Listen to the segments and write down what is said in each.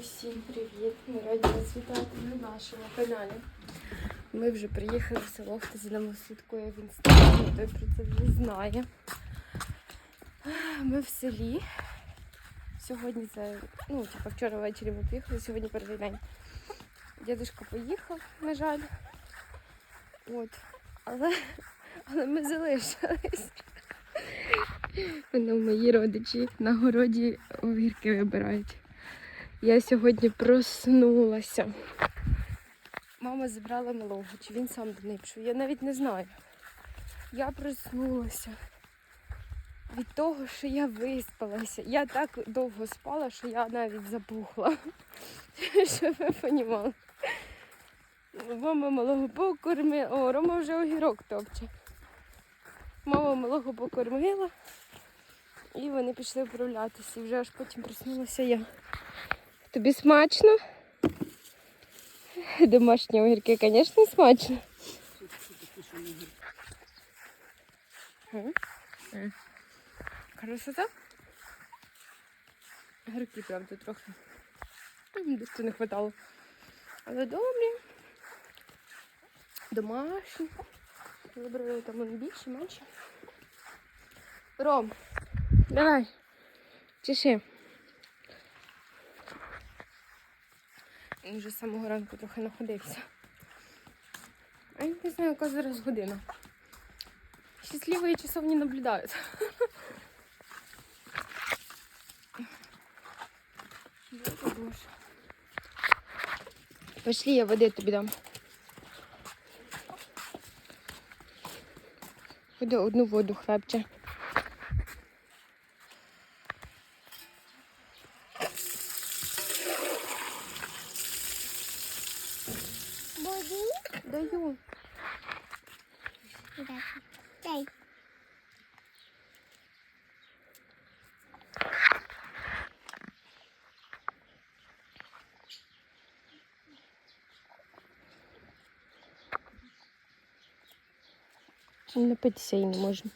Усім привіт! Ми раді вас вітати на нашому каналі. Ми вже приїхали в село, хто за нами слідкує в інстаграмі, той про це вже знає. Ми в селі. Сьогодні це, ну, типа вчора ввечері ми поїхали, сьогодні перший день. Дідушка поїхав, на жаль. От. Але, але ми залишились. Воно мої родичі на городі огірки вибирають. Я сьогодні проснулася. Мама забрала малого, чи він сам до неї пішов. Я навіть не знаю. Я проснулася від того, що я виспалася. Я так довго спала, що я навіть запухла. Щоб ви розуміли. Мама малого покормила. О, Рома вже огірок топче. Мама малого покормила. І вони пішли вправлятися. І вже аж потім проснулася я. Тобі смачно? Домашні огірки, звісно, смачно. Красота? Огірки, правда, трохи. Десь не хватало. Але добрі. Домашні. Вибрали там вони більші, менші. Ром, давай. Чеши. Він вже з самого ранку трохи находився. А я не знаю, яка зараз година. Щасливі часов не наблюдають. Пошли, я води тобі дам. Ходи одну воду, хлебче. Води? Даю. Напитися і не можна.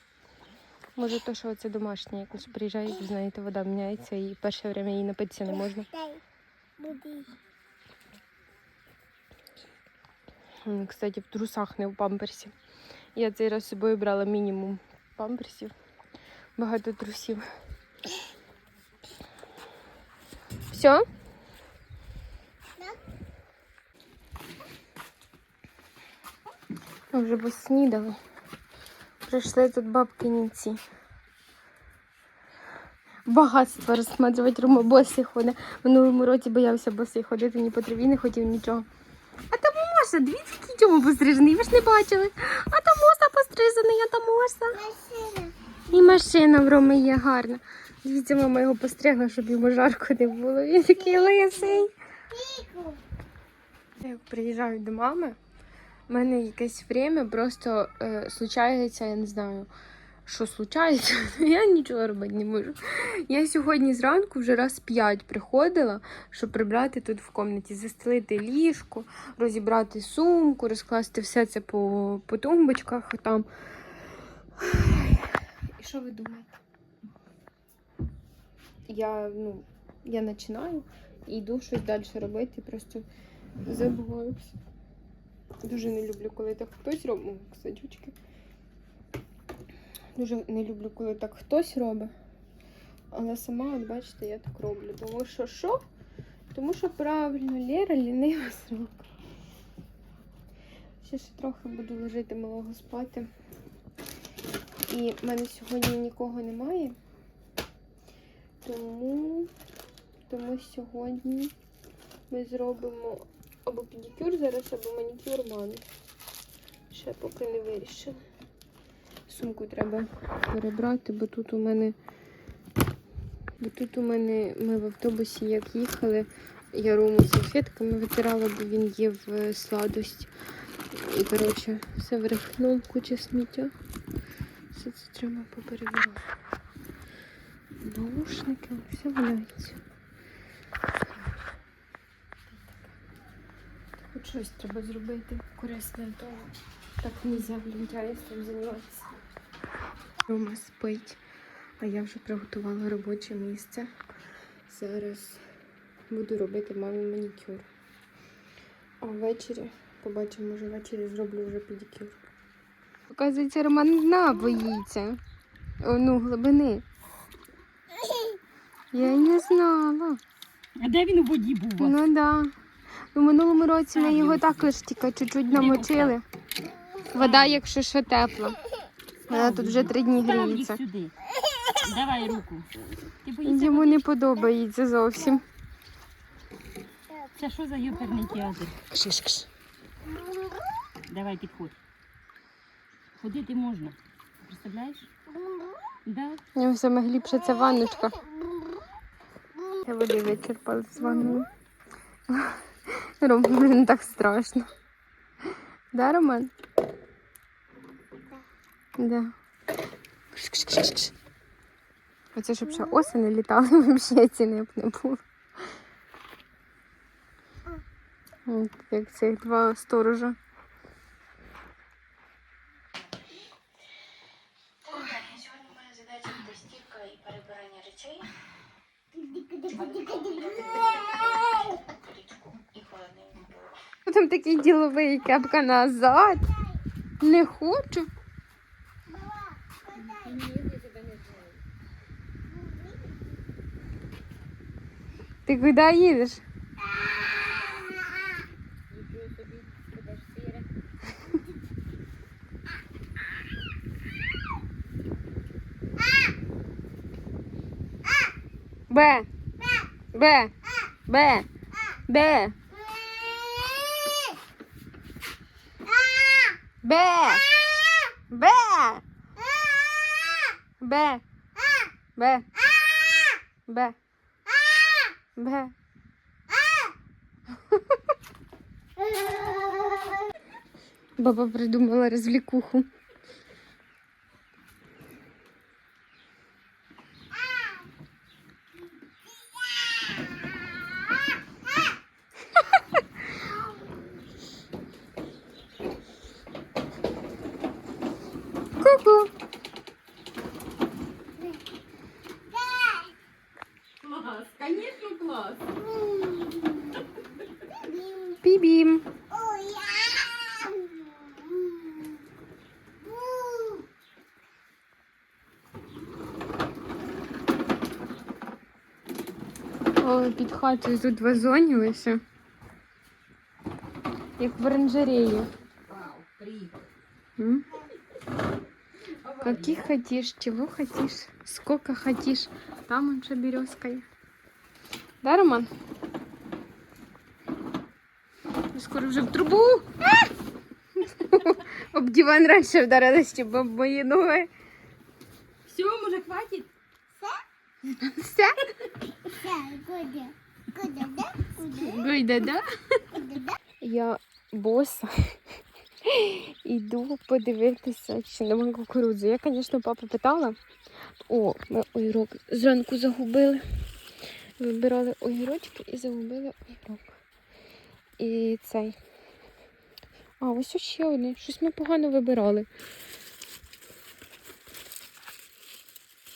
Може, то, що це домашнє, якось приїжджають, знаєте, вода міняється і перше время їй напитися не можна. Кстати, в трусах не в памперсі. Я цей раз з собою брала мінімум памперсів, багато трусів. Все? Ми вже поснідали. Прийшли тут бабки німці. Багатство розсматривати Рома босі ходить. В Минулому році боявся босий ходити, ні по траві не хотів нічого. А там Моса, дивіться, який цьому пострижений, ви ж не бачили. А там Моса пострижений, а там Моса. Машина. І машина в Роми є гарна. Дивіться, мама його постригла, щоб йому жарко не було. Він такий лисий. Я приїжджаю до мами, в мене якесь время просто е, случається, я не знаю, що случається, я нічого робити не можу. Я сьогодні зранку вже раз п'ять приходила, щоб прибрати тут в кімнаті, застелити ліжко, розібрати сумку, розкласти все це по, по тумбочках там. І що ви думаєте? Я, ну, я починаю і йду щось далі робити, просто забуваюся. Дуже не люблю, коли так хтось робить. Садючки. Дуже не люблю, коли так хтось робить. Але сама, от бачите, я так роблю. Тому що що? Тому що правильно, Лера лінива срока. Ще ще трохи буду лежати малого спати. І в мене сьогодні нікого немає. Тому, тому сьогодні ми зробимо або педикюр зараз, або манікюр мамі. Ще поки не вирішили. Сумку треба перебрати, бо тут у мене. Бо тут у мене ми в автобусі як їхали, я рому салфетками витирала, бо він є в сладость. І, коротше, все врихнув, куча сміття. Все це треба поперебирати. Наушники, все валяється. Хоч щось треба зробити корисне, то так нельзя лінтяйством займатися. Рома спить, а я вже приготувала робоче місце. Зараз буду робити мамі манікюр. А ввечері, побачимо, може ввечері зроблю вже педикюр. Оказується, Роман дна боїться. О, ну, глибини. Я й не знала. А де він у воді був? Ну да. У минулому році ми його також тільки чуть-чуть намочили. Вода, якщо що тепла. Вона тут вже три дні гріється. сюди. Давай руку. Ти боїшся? Йому не подобається зовсім. Це що за юперний театр? Кш-кш. Давай підходь. Ходити можна. Представляєш? Да. Йому саме глибше це ванночка. Я води вичерпала з ванною. Рому, блін, так страшно. Да, Роман? Да. Кш -кш -кш -кш. Оце щоб ще осені літали, взагалі ціни б не було. От, як цих два сторожа. Там такий діловий кепка назад. Не хочу. Ти куди їдеш? Б. Б. Б. Б. Б. Б. Б. Б. Б. Б. Баба придумала развлекуху. О, під хатою тут вазонилися. Як в оранжереї. Вау, приїхав. М? Каких хотишь, чего хотишь, сколько хотишь. Там он же березка. є. Да, Роман? Ну, Скоро вже в трубу. Об диван раніше вдарилась, щоб об мої ноги. Все, може, хватить? Все? Куда, да? Да? Я боса. Іду подивитися, чи нема кукурудзи. Я, звісно, папу питала. О, ми огірок зранку загубили. Вибирали огірочки і загубили огірок. І цей. А, ось ще один. Щось ми погано вибирали.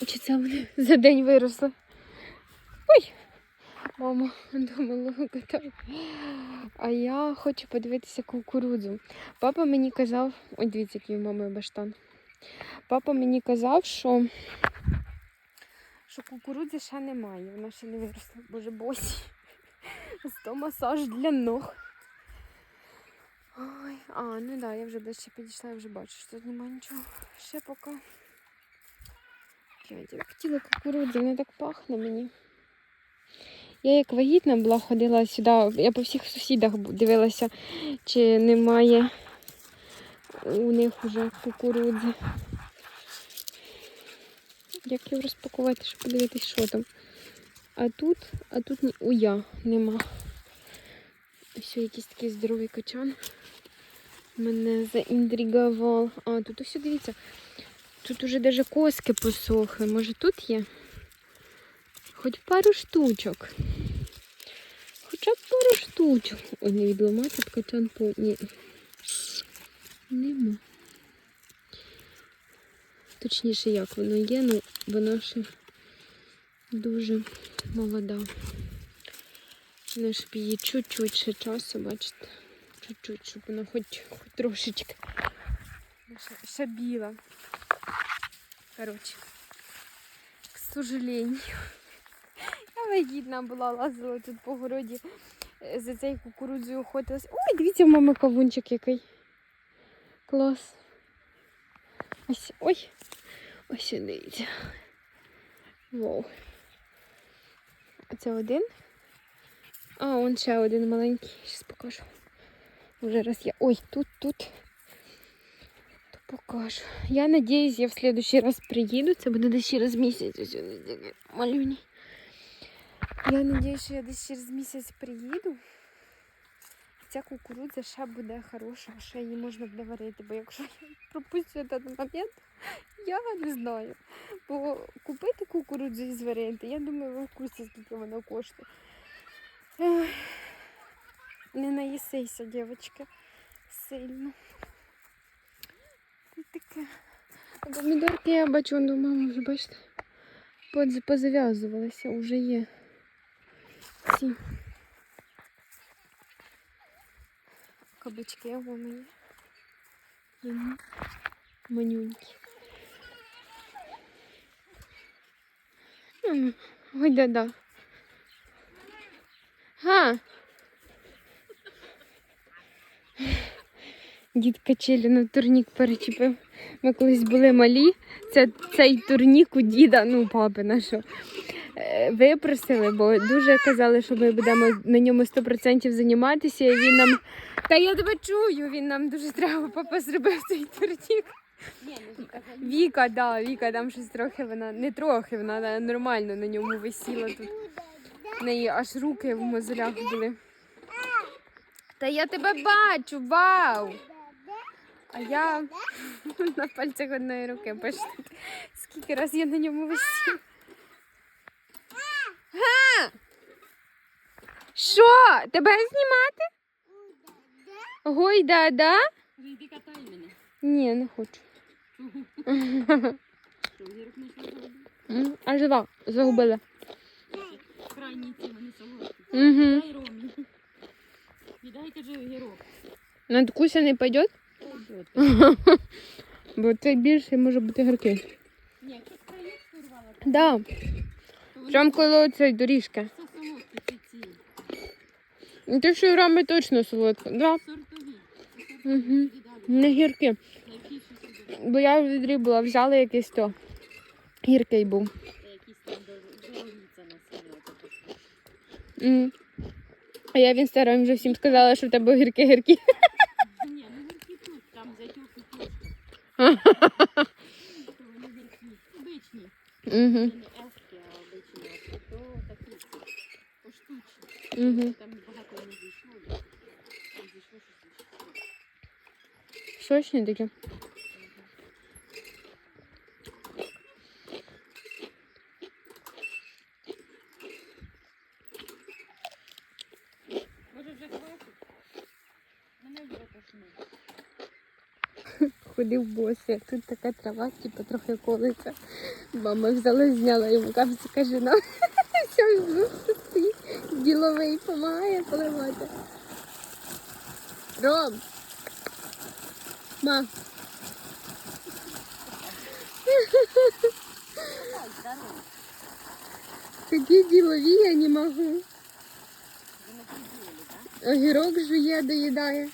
Чи це вони за день виросли? Ой! Мама до малого катає. А я хочу подивитися кукурудзу. Папа мені казав, ой, дивіться, який у мами баштан. Папа мені казав, що, що кукурудзи ще немає, вона ще не виросла. Боже босі. Сто масаж для ног. Ой, а, ну да, я вже ближче підійшла, я вже бачу, що тут немає нічого. Ще поки. Блядь, я хотіла кукурудзи, вона так пахне мені. Я як вагітна була, ходила сюди, я по всіх сусідах дивилася, чи немає у них уже кукурудзи. Як його розпакувати, щоб подивитись, що там. А тут, а тут уя, нема. Ось якийсь такий здоровий качан. Мене заінтригував. А, тут ось дивіться. Тут уже даже коски посохли. Може тут є? Хоч пару штучок. Хоча б пару штучок. Ой, не відламати б качан по. Ні. Нема. Точніше, як воно є, ну вона ще дуже молода. Ну, щоб її чуть-чуть ще часу, бачите. Чуть-чуть, щоб вона хоч, хоч трошечки. Ще, ще біла. Коротше. К сожалению. Я вагітна була, лазила тут по городі. е, За цією кукурудзою охотилась. Ой, дивіться, в мами кавунчик який. Клас. Ось, ой. Ось дивіться. Вау. А це один. А, он ще один маленький. Зараз покажу. Вже раз я. Ой, тут, тут. Покажу. Я надіюсь, я в следующий раз приїду. Це буде десь через місяць. Ось малюні. Я надіюсь, що я десь через місяць приїду. Ця кукурудза ще буде хороша, ще її можна буде варити, бо якщо я пропустю цей момент, я не знаю. Бо купити кукурудзу і зварити, я думаю, ви в курсі, скільки вона коштує. Не наїсися, дівчатка, сильно. І Таке. А помідорки я бачу, ну мама вже бачите, подз- позав'язувалися, вже є. Ці. Кабачки вони є. Мгм. Манюнькі. М, Ой, да-да. Га. Дід качелі на турнік перечепив. Ми колись були малі. Це цей турнік у діда, ну папи нашого. е, Випросили, бо дуже казали, що ми будемо на ньому 100% займатися. І він нам. Та я тебе чую, він нам дуже треба, папа зробив цей турнік. Віка, да, Віка там щось трохи вона не трохи, вона нормально на ньому висіла тут. В неї аж руки в мозолях були. Та я тебе бачу, вау! А я на пальцях одної руки бачите, скільки раз я на ньому висіла. Га! Що? Тебе знімати? Гой, да, да? Вже йди катай мене. Ні, не хочу. Що, гірок не зробив? М, А жива, загубила. Крайні ці вони солодкі. Угу. Дай Ромі. Віддайте же гірок. На Куся не пойде? Пойдет. Бо це більше може бути гіркий. Ні. Да. то Прям коло цієї доріжки. Це солодкі ці ці. Ти що рами точно солодко. Да. Угу. Не гіркі. Бо я в відрі була, взяла якийсь то. Гіркий був. Якісь там дор- це на село. А я в інстаграмі вже всім сказала, що в тебе гіркі гіркі. Ні, ну гіркі тут, там затюки трошки. То вони гіркі. Обичні. Угу. не ески, а обичні. А то. Угу. Сочні такі. Може вже хватить? Мене вже тошнить. Ходив босий, тут така трава, типу, трохи колиться. Мама взяла, зняла йому каже, все, ну, стоїть, діловий, допомагає поливати. Ром! Ма, такі ділові я не можу. Огірок жує, доїдає.